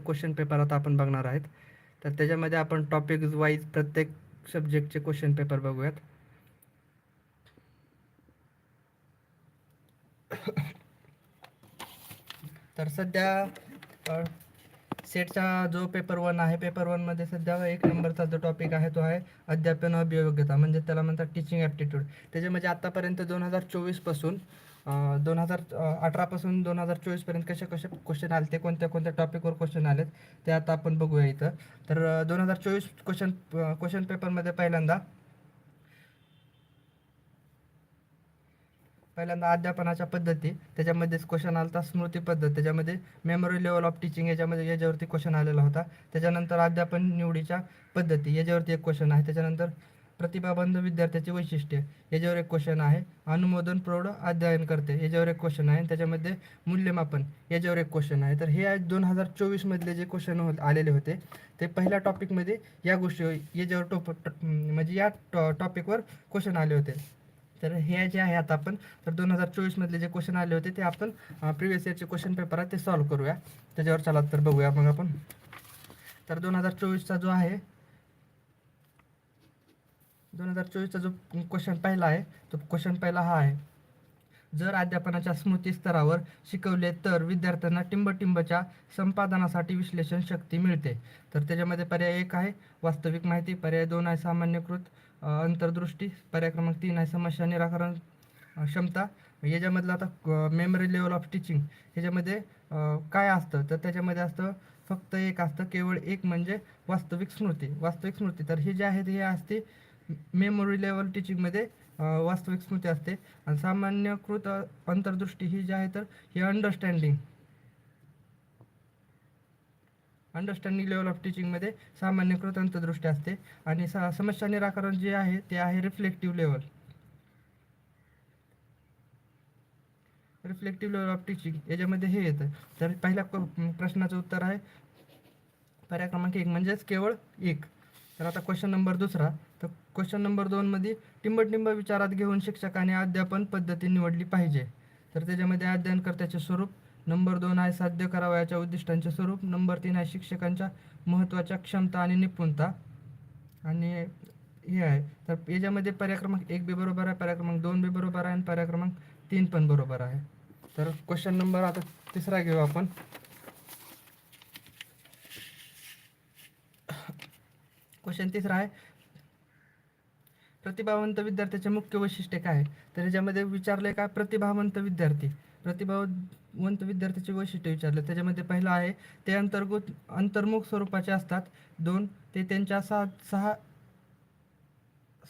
Question paper आता आपण बघणार आहेत. तर त्याच्यामध्ये आपण टॉपिक वाईज प्रत्येक सब्जेक्टचे क्वेश्चन पेपर बघूयात. तर सध्या सेटचा जो पेपर वन आहे पेपर वनमध्ये सध्या एक नंबरचा जो टॉपिक आहे तो आहे अध्यापन अभियोग्यता. म्हणजे त्याला म्हणतात टीचिंग ॲप्टिट्यूड त्याच्यामध्ये आतापर्यंत दोन हजार चोवीसपासून दोन हजार अठरापासून दोन हजार चोवीसपर्यंत कसे कसे क्वेश्चन आले ते कोणत्या कोणत्या टॉपिकवर क्वेश्चन आलेत ते आता आपण बघूया इथं. तर दोन हजार चोवीस क्वेश्चन क्वेश्चन पेपरमध्ये पहिल्यांदा पहिल्यांदा अध्यापनाच्या पद्धती त्याच्यामध्येच क्वेश्चन आला होता स्मृती पद्धत त्याच्यामध्ये मेमरी लेवल ऑफ टीचिंग याच्यामध्ये याच्यावरती क्वेश्चन आलेला होता. त्याच्यानंतर अध्यापन निवडीच्या पद्धती याच्यावरती एक क्वेश्चन आहे. त्याच्यानंतर प्रतिभाबंध विद्यार्थ्याचे वैशिष्ट्य. याच्यावर एक क्वेश्चन आहे. अनुमोदन प्रौढ अध्ययन करते. याच्यावर एक क्वेश्चन आहे. त्याच्यामध्ये मूल्यमापन. याच्यावर एक क्वेश्चन आहे. तर हे दोन हजार चोवीसमधले जे क्वेश्चन हो आलेले होते. ते पहिल्या टॉपिकमध्ये या गोष्टी याच्यावर टॉप म्हणजे या टॉपिकवर क्वेश्चन आले होते. तर हे जे आहे आता आपण तर दोन हजार चोवीसमधले जे क्वेश्चन आले होते ते आपण प्रिव्हियस इयरचे क्वेश्चन पेपर आहे ते सॉल्व्ह करूया. त्याच्यावर चला तर बघूया मग आपण. तर दोन हजार चोवीसचा जो आहे दोन हजार चोवीसचा जो क्वेश्चन पहिला आहे तो क्वेश्चन पहिला हा आहे. जर अध्यापनाच्या स्मृती स्तरावर शिकवले तर विद्यार्थ्यांना टिंबटिंबच्या संपादनासाठी विश्लेषण शक्ती मिळते. तर त्याच्यामध्ये पर्याय एक आहे वास्तविक माहिती. पर्याय दोन आहे सामान्यकृत अंतर्दृष्टी. पर्याय क्रमांक तीन आहे समस्या निराकरण क्षमता. याच्यामधलं आता मेमरी लेवल ऑफ टीचिंग ह्याच्यामध्ये काय असतं? तर त्याच्यामध्ये असतं फक्त एक असतं केवळ एक म्हणजे वास्तविक स्मृती. वास्तविक स्मृती. तर हे जे आहे हे असते मेमोरी लेवल टीचिंगमध्ये वास्तविक स्मृती असते. आणि सामान्यकृत अंतर्दृष्टी ही जी आहे तर ही अंडरस्टँडिंग अंडरस्टँडिंग लेवल ऑफ टीचिंगमध्ये सामान्यकृत अंतर्दृष्टी असते. आणि सा समस्या निराकरण जे आहे ते आहे reflective level reflective level of teaching याच्यामध्ये हे येतं. तर पहिल्या प्रश्नाचं उत्तर आहे. पर्याय क्रमांक एक म्हणजेच केवळ एक. तर आता क्वेश्चन नंबर दुसरा. तर क्वेश्चन नंबर दोनमध्ये टिंबटिंब विचारात घेऊन शिक्षकाने अध्यापन पद्धती निवडली पाहिजे. तर त्याच्यामध्ये अध्ययनकर्त्याचे स्वरूप नंबर दोन आहे साध्य करावयाच्या उद्दिष्टांचे स्वरूप नंबर तीन आहे शिक्षकांच्या महत्त्वाच्या क्षमता आणि निपुणता. आणि हे आहे. तर याच्यामध्ये पर्याय क्रमांक एक बी बरोबर आहे पर्याय क्रमांक दोन बी बरोबर आहे आणि पर्याय क्रमांक तीन पण बरोबर आहे. तर क्वेश्चन नंबर आता तिसरा घेऊ आपण. क्वेश्चन तिसरा आहे. प्रतिभावंत विद्यार्थ्याचे मुख्य वैशिष्ट्य काय? आहे तर याच्यामध्ये विचारले काय प्रतिभावंत विद्यार्थी. प्रतिभावंत विद्यार्थ्याचे वैशिष्ट्य विचारले. त्याच्यामध्ये पहिलं आहे ते अंतर्गत अंतर्मुख स्वरूपाचे असतात. दोन ते त्यांच्या सात सहा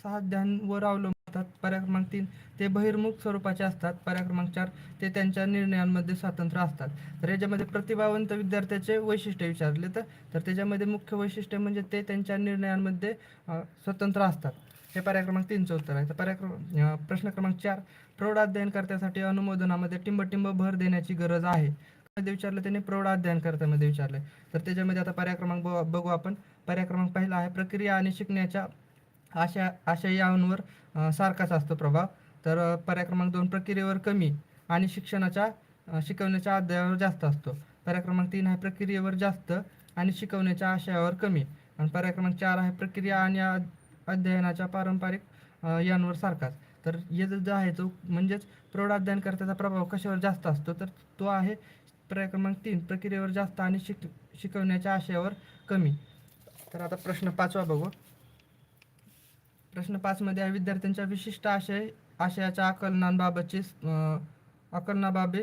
साध्यांवर अवलंबतात. पर्याय क्रमांक तीन ते बहिर्मुख स्वरूपाचे असतात. पर्याय क्रमांक चार ते त्यांच्या निर्णयांमध्ये स्वातंत्र्य असतात. तर याच्यामध्ये प्रतिभावंत विद्यार्थ्याचे वैशिष्ट्य विचारले तर तर त्याच्यामध्ये मुख्य वैशिष्ट्य म्हणजे ते त्यांच्या निर्णयांमध्ये स्वतंत्र असतात. हे पर्याय क्रमांक तीनचं उत्तर आहे. तर पर्याय क्रमांक प्रश्न क्रमांक चार प्रौढ अध्ययनकर्त्यासाठी अनुमोदनामध्ये टिंबटिंब भर देण्याची गरज आहे. मध्ये विचारलं त्यांनी प्रौढ अध्ययनकर्त्यामध्ये विचारलं. तर त्याच्यामध्ये आता पर्याय क्रमांक ब- बघू आपण. पर्याय क्रमांक पहिला आहे प्रक्रिया आणि शिकण्याच्या आशा अशा यावर सारखाच असतो प्रभाव. तर पर्याय क्रमांक दोन प्रक्रियेवर कमी आणि शिक्षणाच्या शिकवण्याच्या अध्यायावर जास्त असतो. पर्याय क्रमांक तीन आहे प्रक्रियेवर जास्त आणि शिकवण्याच्या आशयावर कमी. आणि पर्याय क्रमांक चार आहे प्रक्रिया आणि अ- अध्ययनाच्या पारंपरिक यांवर सारखाच. तर ये जो आहे तो म्हणजेच प्रौढ अध्ययनकर्त्याचा प्रभाव कशावर जास्त असतो? तर तो आहे पर्याय क्रमांक तीन प्रक्रियेवर जास्त आणि शिक शिकवण्याच्या आशयावर कमी. तर आता प्रश्न पाचवा बघू. प्रश्न पाचमध्ये आहे विद्यार्थ्यांच्या विशिष्ट आशय आशयाच्या आकलनांबाबतचे आकलनाबाबे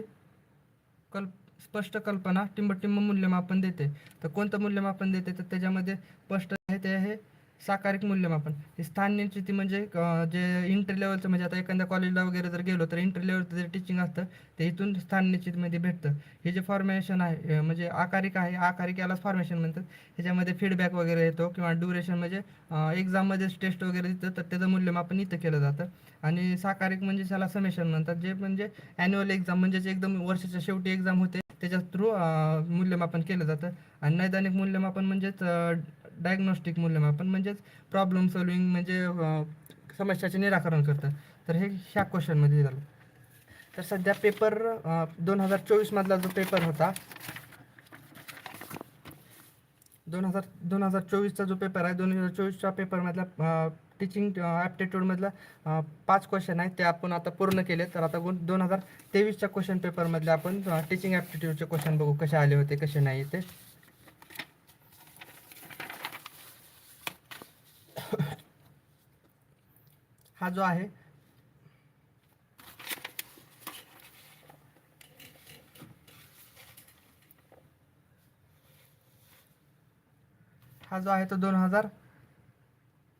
कल्प स्पष्ट कल्पना टिंबटिंब मूल्यमापन देते. तर कोणतं मूल्यमापन देते? तर त्याच्यामध्ये स्पष्ट आहे ते आहे साकारिक मूल्यमापन. हे स्थान निश्चिती म्हणजे जे इंटर लेवलचं म्हणजे आता एखाद्या कॉलेजला वगैरे जर गेलो तर इंटर लेवलचं जे टीचिंग असतं ते इथून स्थान निश्चितमध्ये भेटतं. हे जे फॉर्मेशन आहे म्हणजे आकारिक आहे आकारिक यालाच फॉर्मेशन म्हणतात. ह्याच्यामध्ये फीडबॅक वगैरे येतो किंवा ड्युरेशन म्हणजे एक्झाममध्येच टेस्ट वगैरे देतं तर त्याचं मूल्यमापन इथं केलं जातं. आणि साकारिक म्हणजे त्याला समेशन म्हणतात जे म्हणजे ॲन्युअल एक्झाम म्हणजेच एकदम वर्षाच्या शेवटी एक्झाम होते त्याच्या थ्रू मूल्यमापन केलं जातं. आणि नैदानिक मूल्यमापन म्हणजेच डायग्नोस्टिक मूल्यमापन म्हणजेच प्रॉब्लेम सॉल्विंग म्हणजे समस्याचे निराकरण करतं. तर हे ह्या क्वेश्चनमध्ये झालं. तर सध्या पेपर दोन हजार चोवीसमधला जो पेपर होता दोन हजार दोन हजार चोवीसचा जो पेपर आहे दोन हजार चोवीसच्या पेपरमधला टीचिंग ॲप्टिट्यूडमधला पाच क्वेश्चन आहेत. ते आपण आता पूर्ण केले तर आता दोन हजार तेवीसच्या क्वेश्चन पेपरमधले आपण टीचिंग ॲप्टिट्यूडचे क्वेश्चन बघू कसे आले होते कसे नाही ते. हा जो आहे. हा जो आहे तो दोन हजार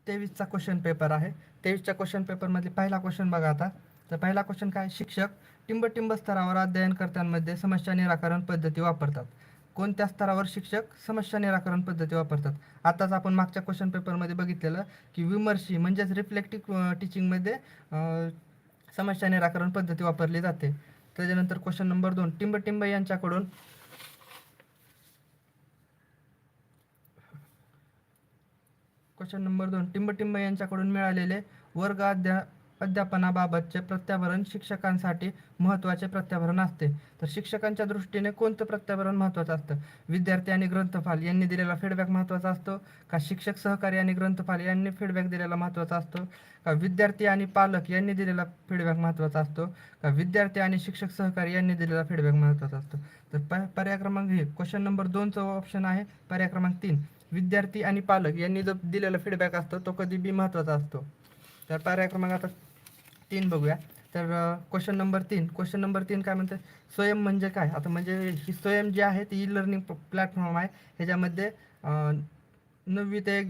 तेवीसचा क्वेश्चन पेपर आहे. तेवीसच्या क्वेश्चन पेपरमधले पहिला क्वेश्चन बघा आता. तर पहिला क्वेश्चन काय? शिक्षक टिंबटिंब स्तरावर अध्ययनकर्त्यांमध्ये समस्या निराकरण पद्धती वापरतात. कोणत्या स्तरावर शिक्षक समस्या निराकरण पद्धती वापरतात? आताच आपण मागच्या क्वेश्चन पेपरमध्ये बघितलेलं की विमर्शी म्हणजेच रिफ्लेक्टिव्ह टीचिंगमध्ये समस्या निराकरण पद्धती वापरली जाते. त्याच्यानंतर क्वेश्चन नंबर दोन. टिंबटिंब यांच्याकडून क्वेश्चन नंबर दोन. टिंबटिंब यांच्याकडून मिळालेले वर्ग अध्या अध्यापनाबाबतचे प्रत्याभरण शिक्षकांसाठी महत्त्वाचे प्रत्याभरण असते. तर शिक्षकांच्या दृष्टीने कोणतं प्रत्याभरण महत्त्वाचं असतं? विद्यार्थी आणि ग्रंथपाल यांनी दिलेला फीडबॅक महत्त्वाचा असतो? का शिक्षक सहकारी आणि ग्रंथपाल यांनी फीडबॅक दिलेला महत्त्वाचा असतो? का विद्यार्थी आणि पालक यांनी दिलेला फीडबॅक महत्त्वाचा असतो? का विद्यार्थी आणि शिक्षक सहकारी यांनी दिलेला फीडबॅक महत्त्वाचा असतो? तर प पर्याय क्रमांक हे क्वेश्चन नंबर दोनचं ऑप्शन आहे. पर्याय क्रमांक तीन विद्यार्थी आणि पालक यांनी जो दिलेला फीडबॅक असतो तो कधी बी महत्त्वाचा असतो. तर पर्याय क्रमांक आता तीन बघूया. तर क्वेश्चन नंबर तीन. क्वेश्चन नंबर तीन काय म्हणते? स्वयं म्हणजे काय? आता म्हणजे ही स्वयं जी आहे ती ई लर्निंग प्लॅटफॉर्म आहे. ह्याच्यामध्ये नववी ते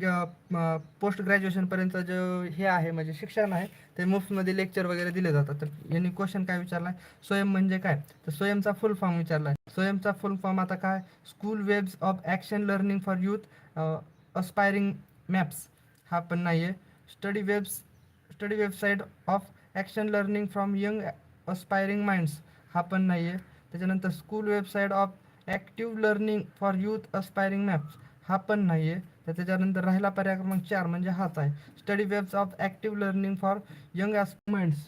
पोस्ट ग्रॅज्युएशनपर्यंत जो हे आहे म्हणजे शिक्षण आहे ते मुफ्तमध्ये लेक्चर वगैरे दिले जातात. तर यांनी क्वेश्चन काय विचारला? आहे स्वयं म्हणजे काय? तर स्वयंचा फुल फॉर्म विचारला. आहे स्वयंचा फुल फॉर्म आता काय? School webs of action learning for youth aspiring maps हा पण नाही आहे study webs study website of action learning from young aspiring minds. हा पण नाही आहे त्याच्यानंतर school website of active learning for youth aspiring maps. हा पण नाही आहे तर त्याच्यानंतर राहिला पर्याय क्रमांक चार म्हणजे हाच आहे. Study webs of active learning for young minds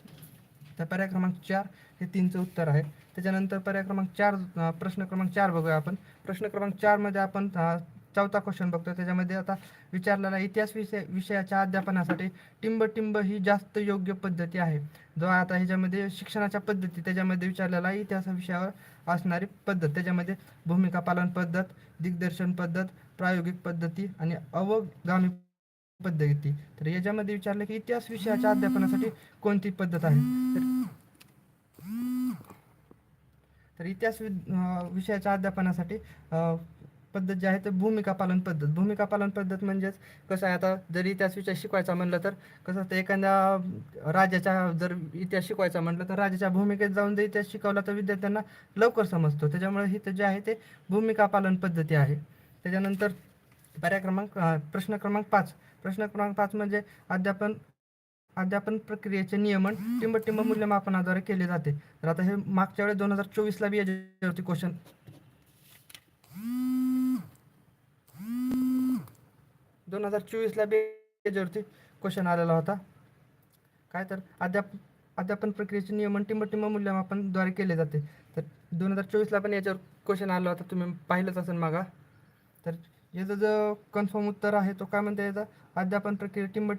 तर पर्याय क्रमांक चार हे तीनचं उत्तर आहे. त्याच्यानंतर पर्याय क्रमांक चार प्रश्न क्रमांक चार बघूया आपण. प्रश्न क्रमांक चारमध्ये आपण चौथा क्वेश्चन बघतो त्याच्यामध्ये आता विचारलेला इतिहास विषय विषयाच्या अध्यापनासाठी टिंब ही जास्त योग्य पद्धती आहे. जो आता ह्याच्यामध्ये शिक्षणाच्या पद्धती त्याच्यामध्ये विचारलेला इतिहास विषयावर असणारी पद्धत. त्याच्यामध्ये भूमिका पालन पद्धत दिग्दर्शन पद्धत प्रायोगिक पद्धती आणि अवगामी पद्धती. तर याच्यामध्ये विचारलं की इतिहास विषयाच्या अध्यापनासाठी कोणती पद्धत आहे? तर तर इतिहास विषयाच्या अध्यापनासाठी पद्धत जी आहे ते भूमिका पालन पद्धत. भूमिका पालन पद्धत म्हणजेच कसं आहे आता जर इतिहास विषय शिकवायचा म्हणलं तर कसं असतं एखाद्या राजाच्या जर इतिहास शिकवायचा म्हटलं तर राजाच्या भूमिकेत जाऊन जर इतिहास शिकवला तर विद्यार्थ्यांना लवकर समजतो. त्याच्यामुळे इथं जे आहे ते भूमिका पालन पद्धती आहे. त्याच्यानंतर पर्याय क्रमांक प्रश्न क्रमांक पाच. प्रश्न क्रमांक पाच म्हणजे अध्यापन अध्यापन प्रक्रियेचे नियमन टिंबटिंब मूल्यमापनाद्वारे केले जाते. तर आता हे मागच्या वेळेस दोन हजार चोवीसला बी याच्यावरती क्वेश्चन दोन हजार चोवीसला बी याच्यावरती क्वेश्चन आलेला होता. काय तर? अध्याप अध्यापन प्रक्रियेचे नियमन टिंबटिंब मूल्यमापनद्वारे केले जाते. तर दोन हजार चोवीसला पण याच्यावर क्वेश्चन आला होता. तुम्ही पाहिलंच असेल मागा. तर याचं जो कन्फर्म उत्तर आहे तो काय म्हणता याचा? अध्यापन प्रक्रिये टिंब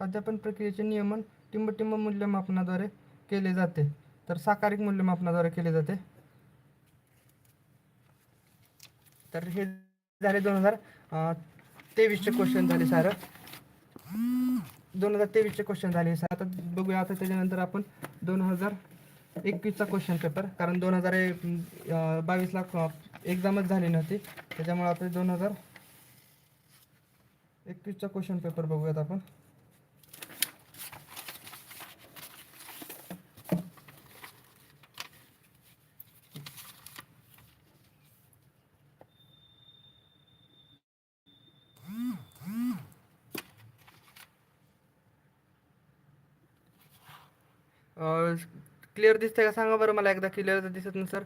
अध्यापन प्रक्रियेचे नियमन टिंबटिंब मूल्यमापनाद्वारे केले जाते. तर साकारिक मूल्यमापनाद्वारे केले जाते. तर हे झाले दोन हजार तेवीसचे क्वेश्चन झाले सर दोन हजार तेवीसचे क्वेश्चन झाले सर आता बघूया आता त्याच्यानंतर आपण दोन हजार एकवीसचा क्वेश्चन पेपर कारण दोन हजार बावीसला एक्झामच झाली नव्हती. त्याच्यामुळे आता दोन हजार एकवीसचा क्वेश्चन पेपर बघूयात आपण. क्लिअर दिसतंय का? सांगा बरं मला एकदा क्लिअर तर दिसत ना सर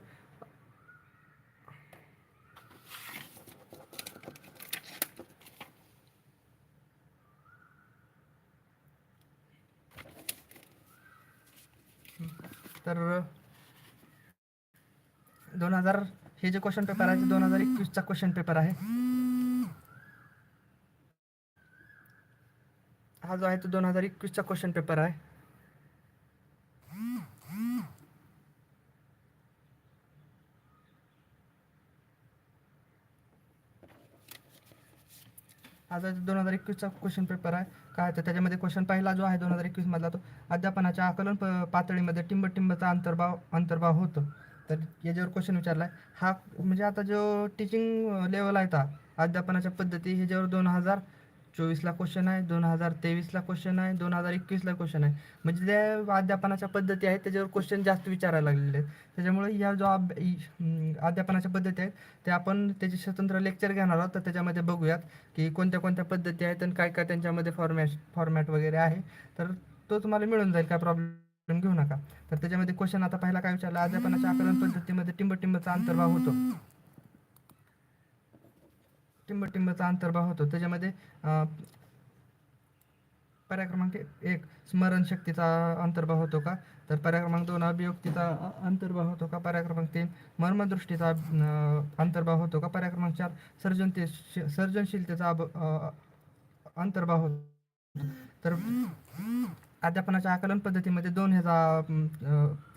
तर दोन हजार हे जे क्वेश्चन पेपर आहे ते दोन हजार एकवीसचा क्वेश्चन पेपर आहे. हा जो आहे तो दोन हजार एकवीसचा क्वेश्चन पेपर आहे. माझा दोन हजार एकवीसचा क्वेश्चन पेपर आहे. काय तर त्याच्यामध्ये क्वेश्चन पहिला जो आहे दोन हजार एकवीसमधला तो अध्यापनाच्या आकलन प- पातळीमध्ये टिंब टिंबचा अंतर्भाव अंतर्भाव होतो. तर याच्यावर क्वेश्चन विचारला आहे हा म्हणजे आता जो टीचिंग लेवल आहे ता अध्यापनाच्या पद्धती ह्याच्यावर दोन हजार चोवीसला क्वेश्चन आहे दोन हजार तेवीसला क्वेश्चन आहे दोन हजार एकवीसला क्वेश्चन आहे. म्हणजे त्या अध्यापनाच्या पद्धती आहेत त्याच्यावर क्वेश्चन जास्त विचारायला लागलेले आहेत. त्याच्यामुळे या जो अभ्या अध्यापनाच्या पद्धती आहेत ते आपण त्याचे स्वतंत्र लेक्चर घेणार आहोत. तर त्याच्यामध्ये बघूयात की कोणत्या कोणत्या पद्धती आहेत आणि काय काय त्यांच्यामध्ये फॉर्मॅट फॉर्मॅट वगैरे आहे. तर तो तुम्हाला मिळून जाईल काय प्रॉब्लेम घेऊ नका. तर त्याच्यामध्ये क्वेश्चन आता पहिला काय विचारला? अध्यापनाच्या आकलन पद्धतीमध्ये टिंब टिंबचा अंतर्भाव होतो. टिंबटिंबचा अंतर्भाव होतो. त्याच्यामध्ये पर्याय क्रमांक एक स्मरणशक्तीचा अंतर्भाव होतो का? तर पर्याय क्रमांक दोन अभिव्यक्तीचा अंतर्भाव होतो का? पर्याय क्रमांक तीन मर्मदृष्टीचा अंतर्भाव होतो का? पर्याय क्रमांक चार सर्जनते सर्जनशीलतेचा अभ- अंतर्भाव होतो. तर अध्यापनाच्या आकलन पद्धतीमध्ये दोन ह्याचा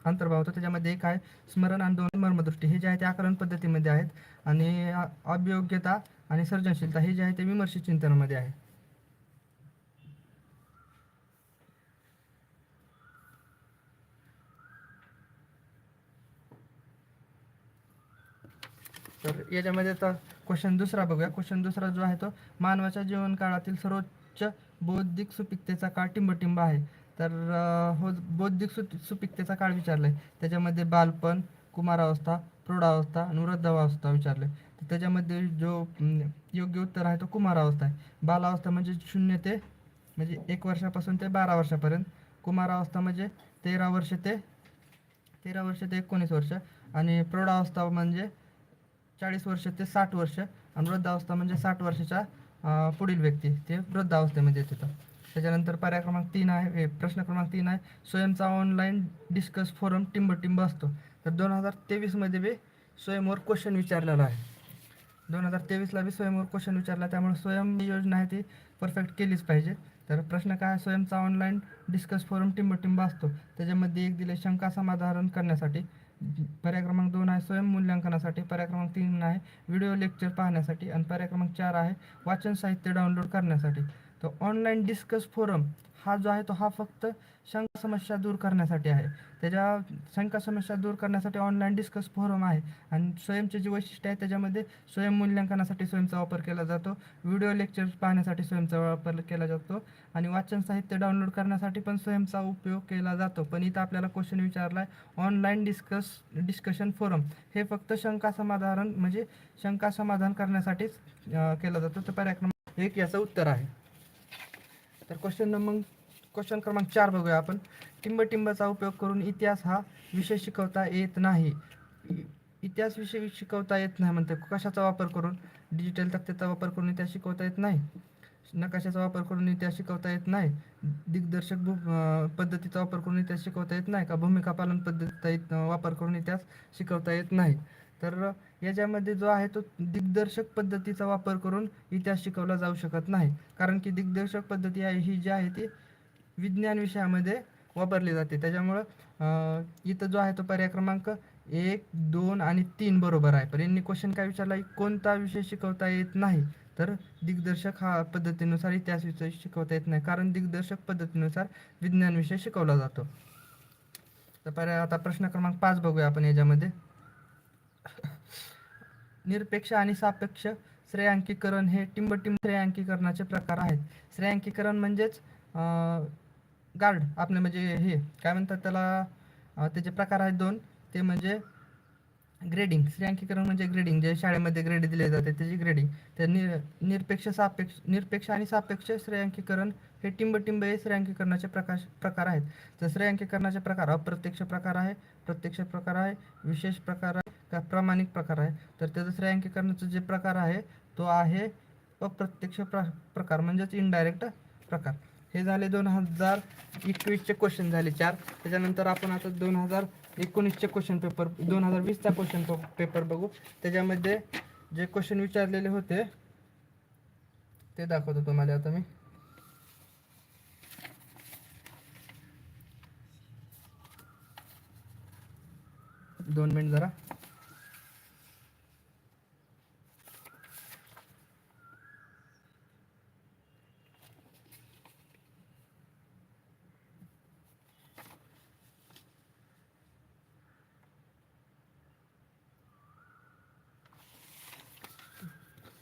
अंतर्भाव होतो. त्याच्यामध्ये एक आहे स्मरण आणि दोन मर्मदृष्टी. हे जे आहे ते आकलन पद्धतीमध्ये आहेत. आणि अभियोग्यता आणि सर्जनशीलता हे जे आहे ते विमर्श चिंतनामध्ये आहे. तर याच्यामध्ये आता क्वेश्चन दुसरा बघूया. क्वेश्चन दुसरा जो आहे तो मानवाच्या जीवनकाळातील सर्वोच्च बौद्धिक सुपिकतेचा काळ टिंबटिंब आहे. तर हो बौद्धिक सु सुपिकतेचा काळ विचारलाय. त्याच्यामध्ये बालपण कुमारावस्था प्रौढावस्था आणि वृद्धावस्था विचारले त्याच्यामध्ये जो योग्य उत्तर आहे तो कुमारावस्था आहे. बालावस्था म्हणजे शून्य ते म्हणजे एक वर्षापासून ते बारा वर्षापर्यंत. कुमारावस्था म्हणजे तेरा वर्ष ते तेरा वर्ष ते एकोणीस वर्ष. आणि प्रौढावस्था म्हणजे चाळीस वर्ष ते साठ वर्ष. आणि वृद्धावस्था म्हणजे साठ वर्षाच्या पुढील व्यक्ती ते वृद्धावस्थेमध्ये येतं त्याच्यानंतर पर्याय क्रमांक तीन आहे हे प्रश्न क्रमांक तीन आहे. स्वयंचा ऑनलाईन डिस्कस फोरम टिंब टिंब असतो. तर दोन हजार तेवीसमध्ये बी स्वयंवर क्वेश्चन विचारलेला आहे. दोन हजार तेवीसला बी स्वयंवर क्वेश्चन विचारला त्यामुळे स्वयं योजना आहे ती परफेक्ट केलीच पाहिजे. तर प्रश्न काय आहे? स्वयंचा ऑनलाईन डिस्कस फोरम टिंबटिंब असतो. त्याच्यामध्ये एक दिले शंका समाधान करण्यासाठी. पर्याय क्रमांक दोन आहे स्वयं मूल्यांकनासाठी पर्याय क्रमांक तीन आहे व्हिडिओ लेक्चर पाहण्यासाठी आणि पर्याय क्रमांक चार आहे वाचन साहित्य डाउनलोड करण्यासाठी. तर ऑनलाईन डिस्कस फोरम हा जो आहे तो हा फक्त शंका समस्या दूर करण्यासाठी आहे. त्याच्या शंका समस्या दूर करण्यासाठी ऑनलाईन डिस्कस फोरम आहे. आणि स्वयंचे जे वैशिष्ट्य आहे त्याच्यामध्ये स्वयं मूल्यांकनासाठी स्वयंचा वापर केला जातो. व्हिडिओ लेक्चर पाहण्यासाठी स्वयंचा वापर केला जातो. आणि वाचन साहित्य डाउनलोड करण्यासाठी पण स्वयंचा उपयोग केला जातो. पण इथं आपल्याला क्वेश्चन विचारला आहे. ऑनलाईन डिस्कस डिस्कशन फोरम हे फक्त शंका समाधान म्हणजे शंका समाधान करण्यासाठीच केला जातो. तर पर्याय क्रमांक एक याचं उत्तर आहे. तर क्वेश्चन मग क्वेश्चन क्रमांक चार बघूया आपण. टिंबटिंबचा उपयोग करून इतिहास हा विषय शिकवता येत नाही. इतिहास विषय शिकवता येत नाही म्हणते. कशाचा वापर करून? डिजिटल तक्त्याचा वापर करून इतिहास शिकवता येत नाही. नकाशाचा वापर करून इतिहास शिकवता येत नाही. दिग्दर्शक भू पद्धतीचा वापर करून इतिहास शिकवता येत नाही का? भूमिका पालन पद्धतीचा वापर करून इतिहास शिकवता येत नाही. तर याच्यामध्ये जो आहे तो दिग्दर्शक पद्धतीचा वापर करून इतिहास शिकवला जाऊ शकत नाही. कारण की दिग्दर्शक पद्धती आहे ही जी आहे ती विज्ञान विषयामध्ये वापरली जाते. त्याच्यामुळं इथं जो आहे तो पर्याय क्रमांक एक दोन आणि तीन बरोबर आहे. पण यांनी क्वेश्चन काय विचारला? कोणता विषय शिकवता येत नाही? तर दिग्दर्शक हा पद्धतीनुसार इतिहास विषय शिकवता येत नाही. कारण दिग्दर्शक पद्धतीनुसार विज्ञान विषय शिकवला जातो. तर पर्याय आता प्रश्न क्रमांक पाच बघूया आपण याच्यामध्ये. निरपेक्ष आणि सापेक्ष श्रेयांकीकरण हे टिंबटिंब श्रेयांकीकरणाचे प्रकार आहेत. श्रेयांकीकरण म्हणजेच गार्ड आपले म्हणजे हे काय म्हणतात त्याला त्याचे प्रकार आहेत दोन ते म्हणजे ग्रेडिंग श्रेयांकीकरण म्हणजे ग्रेडिंग जे शाळेमध्ये ग्रेड दिले जाते त्याची ग्रेडिंग तर निर निरपेक्ष सापेक्ष निरपेक्ष आणि सापेक्ष श्रेयांकीकरण हे टिंबटिंब हे श्रेयांकीकरणाचे प्रकाश प्रकार आहेत. तर श्रेयांकीकरणाचे प्रकार अप्रत्यक्ष प्रकार आहे प्रत्यक्ष प्रकार आहे विशेष प्रकार आहे का प्रामाणिक प्रकार आहे. तर त्याचं श्रेयांकीकरणाचा जे प्रकार आहे तो आहे अप्रत्यक्ष प्र प्रकार म्हणजेच इनडायरेक्ट प्रकार. हे झाले दोन हजार एकवीसचे क्वेश्चन झाले चार. त्याच्यानंतर आपण आता दोन हजार एकोणीसचे क्वेश्चन पेपर दोन हजार वीसचा क्वेश्चन पेपर बघू. त्याच्यामध्ये जे क्वेश्चन विचारलेले होते ते दाखवतो तुम्हाला आता मी. दोन मिनिट जरा.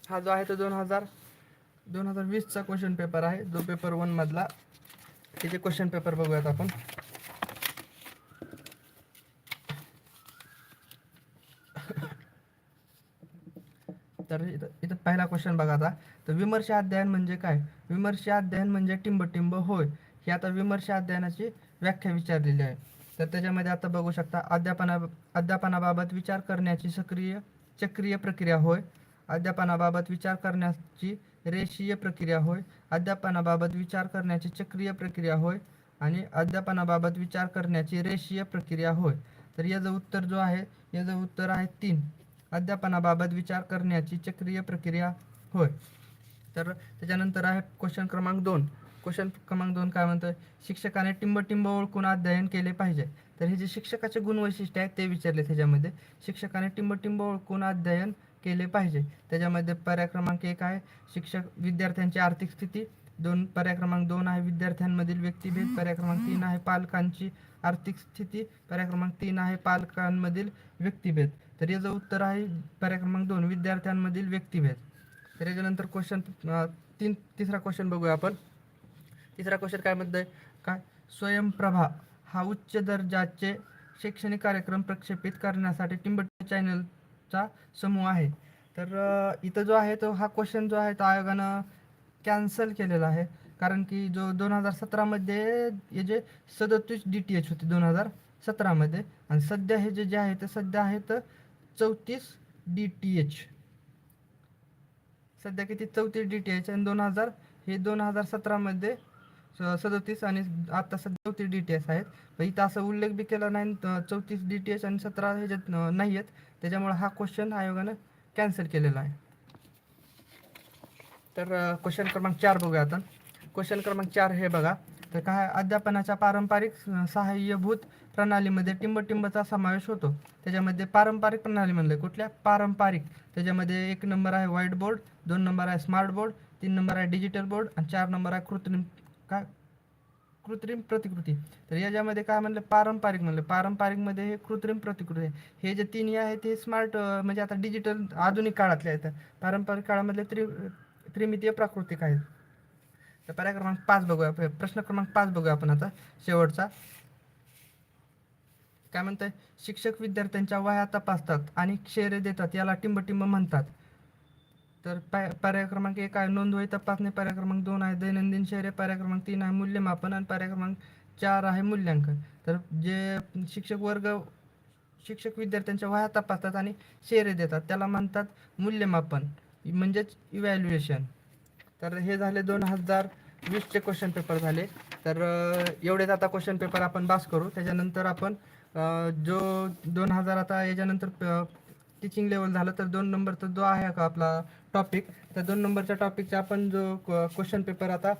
हा जो आहे तो दोन हजार दोन हजार वीसचा क्वेश्चन पेपर आहे. जो पेपर वनमधला त्याचे क्वेश्चन पेपर बघूयात आपण. तर इथं इथं पहिला क्वेश्चन बघा आता. तर विमर्श अध्ययन म्हणजे काय? विमर्श अध्ययन म्हणजे टिंबटिंब होय. ही आता विमर्श अध्ययनाची व्याख्या विचारलेली आहे. तर त्याच्यामध्ये आता बघू शकता अध्यापना अध्यापनाबाबत विचार करण्याची सक्रिय चक्रीय प्रक्रिया होय. अध्यापनाबाबत विचार करण्याची रेषीय प्रक्रिया होय. अध्यापनाबाबत विचार करण्याची चक्रीय प्रक्रिया होय आणि अध्यापनाबाबत विचार करण्याची रेषीय प्रक्रिया होय. तर याचं उत्तर जो आहे याचं उत्तर आहे तीन. अध्यापनाबाबत विचार करण्याची चक्रीय प्रक्रिया होय. तर त्याच्यानंतर आहे क्वेश्चन क्रमांक दोन. क्वेश्चन क्रमांक दोन काय म्हणतोय? शिक्षकाने टिंबटिंब ओळखून अध्ययन केले पाहिजे. तर हे जे शिक्षकाचे गुणवैशिष्ट्य आहे आहेत ते विचारले त्याच्यामध्ये. शिक्षकाने टिंबटिंब ओळखून अध्ययन केले पाहिजे. त्याच्यामध्ये पर्याय क्रमांक एक आहे शिक्षक विद्यार्थ्यांची आर्थिक स्थिती. दोन पर्याय क्रमांक दोन आहे विद्यार्थ्यांमधील व्यक्तिभेद. पर्याय क्रमांक तीन आहे पालकांची आर्थिक स्थिती. पर्याय क्रमांक तीन आहे पालकांमधील व्यक्तिभेद. तर याचं उत्तर आहे पर्याय क्रमांक दोन विद्यार्थ्यांमधील व्यक्तिभेद. तर याच्यानंतर क्वेश्चन तीन तिसरा क्वेश्चन बघूया आपण. तिसरा क्वेश्चन काय म्हणतोय? काय? स्वयंप्रभा हा उच्च दर्जाचे शैक्षणिक कार्यक्रम प्रक्षेपित करण्यासाठी टिंबट चॅनल चा समूह आहे. तर इथं जो आहे तो हा क्वेश्चन जो आहे तो आयोगानं कॅन्सल केलेला आहे. कारण की जो दोन हजार सतरामध्ये हे जे सदतीस डी टी एच होते दोन हजार सतरामध्ये आणि सध्या हे जे जे आहे ते सध्या आहेत चौतीस डी टी एच सध्या किती? चौतीस डी टी एच आणि दोन हजार हे दोन हजार सतरामध्ये सदतीस आणि आता सध्या चौतीस डी टी एस आहेत. पण इथं असं उल्लेख बी केला नाही चौतीस डी टी एस आणि सतरा ह्याच्यात नाही आहेत त्याच्यामुळे हा क्वेश्चन आयोगानं कॅन्सल केलेला आहे. तर क्वेश्चन क्रमांक चार बघूया आता. क्वेश्चन क्रमांक चार हे बघा. तर काय अध्यापनाच्या पारंपरिक सहाय्यभूत प्रणालीमध्ये टिंबटिंबचा समावेश होतो. त्याच्यामध्ये पारंपरिक प्रणाली म्हणलं कुठल्या? पारंपरिक. त्याच्यामध्ये एक नंबर आहे व्हाईट बोर्ड दोन नंबर आहे स्मार्ट बोर्ड तीन नंबर आहे डिजिटल बोर्ड आणि चार नंबर आहे कृत्रिम काय? कृत्रिम प्रतिकृती. तर याच्यामध्ये काय म्हणलं? पारंपरिक म्हणलं. पारंपरिकमध्ये हे कृत्रिम प्रतिकृती हे जे तिन्ही आहे ते स्मार्ट म्हणजे आता डिजिटल आधुनिक काळातले आहेत. पारंपरिक काळामधले त्रि त्रिमितीय प्राकृतिक आहेत. तर पर्याय क्रमांक पाच बघूया. प्रश्न क्रमांक पाच बघूया आपण आता शेवटचा. काय म्हणताय? शिक्षक विद्यार्थ्यांच्या वया तपासतात आणि शेरे देतात याला टिंबटिंब म्हणतात. तर पाय पर्याय क्रमांक एक आहे नोंदवही तपासणी पर्याय क्रमांक दोन आहे दैनंदिन शहरे पर्याय क्रमांक तीन आहे मूल्यमापन आणि पर्याय क्रमांक चार आहे मूल्यांकन. तर जे शिक्षक वर्ग शिक्षक विद्यार्थ्यांच्या वह्या तपासतात आणि शेरे देतात त्याला म्हणतात मूल्यमापन म्हणजेच इव्हॅल्युएशन तर हे झाले दोन हजार वीसचे क्वेश्चन पेपर झाले. तर एवढेच आता क्वेश्चन पेपर आपण पास करू. त्याच्यानंतर आपण जो दोन हजार आता याच्यानंतर टीचिंग लेवल झालं तर दोन नंबरचा जो आहे का आपला टॉपिक त्या दोन नंबरच्या टॉपिकचा आपण जो क्वेश्चन पेपर आता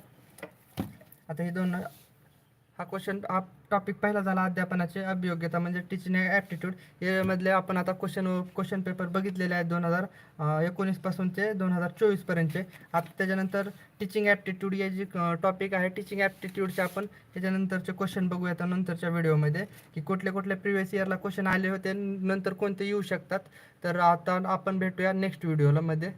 आता हे दोन हा क्वेश्चन हा टॉपिक पहिला झाला अध्यापनाचे अभियोग्यता म्हणजे टीचिंग ॲप्टिट्यूड यामधले आपण आता क्वेश्चन क्वेश्चन पेपर बघितलेले आहेत दोन हजार एकोणीसपासून ते दोन हजार चोवीसपर्यंतचे आता त्याच्यानंतर टीचिंग ॲप्टिट्यूड हे जी टॉपिक आहे टीचिंग ॲप्टिट्यूडचे आपण त्याच्यानंतरचे क्वेश्चन बघूया आता नंतरच्या व्हिडिओमध्ये की कुठले कुठले प्रिव्हियस इयरला क्वेश्चन आले होते नंतर कोणते येऊ शकतात. तर आता आपण भेटूया नेक्स्ट व्हिडिओला मध्ये.